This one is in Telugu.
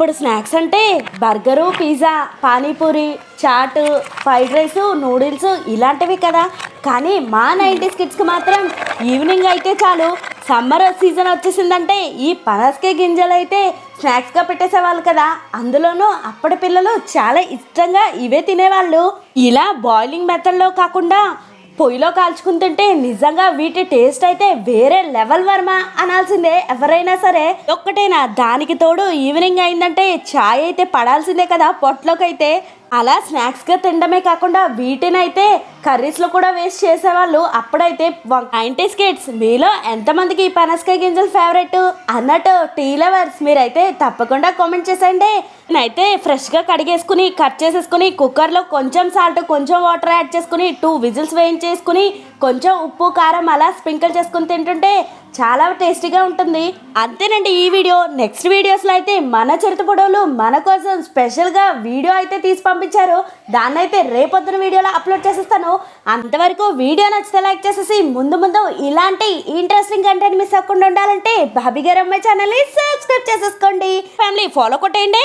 ఇప్పుడు స్నాక్స్ అంటే burger pizza panipuri chaat fried rice noodles ఇలాంటివి కదా. కానీ మా నైంటీస్ కిడ్స్కి మాత్రం ఈవినింగ్ అయితే చాలు. సమ్మర్ సీజన్ వచ్చేసిందంటే ఈ పనసకాయ గింజలు అయితే స్నాక్స్గా పెట్టేసేవాళ్ళు కదా. అందులోనూ అప్పటి పిల్లలు చాలా ఇష్టంగా ఇవే తినేవాళ్ళు. ఇలా బాయిలింగ్ మెథడ్లో కాకుండా పొయ్యిలో కాల్చుకుని తింటే నిజంగా వీటి టేస్ట్ అయితే వేరే లెవెల్ వర్మ అనాల్సిందే. ఎవరైనా సరే ఒక్కటేనా దానికి తోడు ఈవినింగ్ అయిందంటే చాయ్ అయితే పడాల్సిందే కదా పొట్లోకి అయితే అలా స్నాక్స్గా తినడమే కాకుండా వీటినైతే కర్రీస్లో కూడా వేస్ట్ చేసేవాళ్ళు అప్పుడైతే నైంటీస్ కిడ్స్ మీలో ఎంతమందికి ఈ పనసకాయ గింజలు ఫేవరెట్ అన్నట్టు టీ లవర్స్ మీరైతే తప్పకుండా కామెంట్ చేసేయండి. నేనైతే ఫ్రెష్గా కడిగేసుకుని కట్ చేసేసుకుని కుక్కర్లో కొంచెం సాల్ట్ కొంచెం వాటర్ యాడ్ చేసుకుని టూ విజిల్స్ వేయించేసుకుని కొంచెం ఉప్పు కారం అలా స్ప్రింకిల్ చేసుకుని తింటుంటే చాలా టేస్టీగా ఉంటుంది. అంతేనండి ఈ వీడియో. నెక్స్ట్ వీడియోస్లో అయితే మన చిరుత పొడవులు మన కోసం స్పెషల్గా వీడియో అయితే తీసి పంపించారు. దాన్ని అయితే రేపొద్దున వీడియోలో అప్లోడ్ చేసేస్తాను. అంతవరకు వీడియో నచ్చితే లైక్ చేసేసి ముందు ముందు ఇలాంటి ఇంట్రెస్టింగ్ కంటెంట్ మిస్ అవ్వకుండా ఉండాలంటే బాబీ గారు అమ్మాయి ఛానల్ని సబ్స్క్రైబ్ చేసేసుకోండి. ఫ్యామిలీ ఫాలో కొట్టేయండి.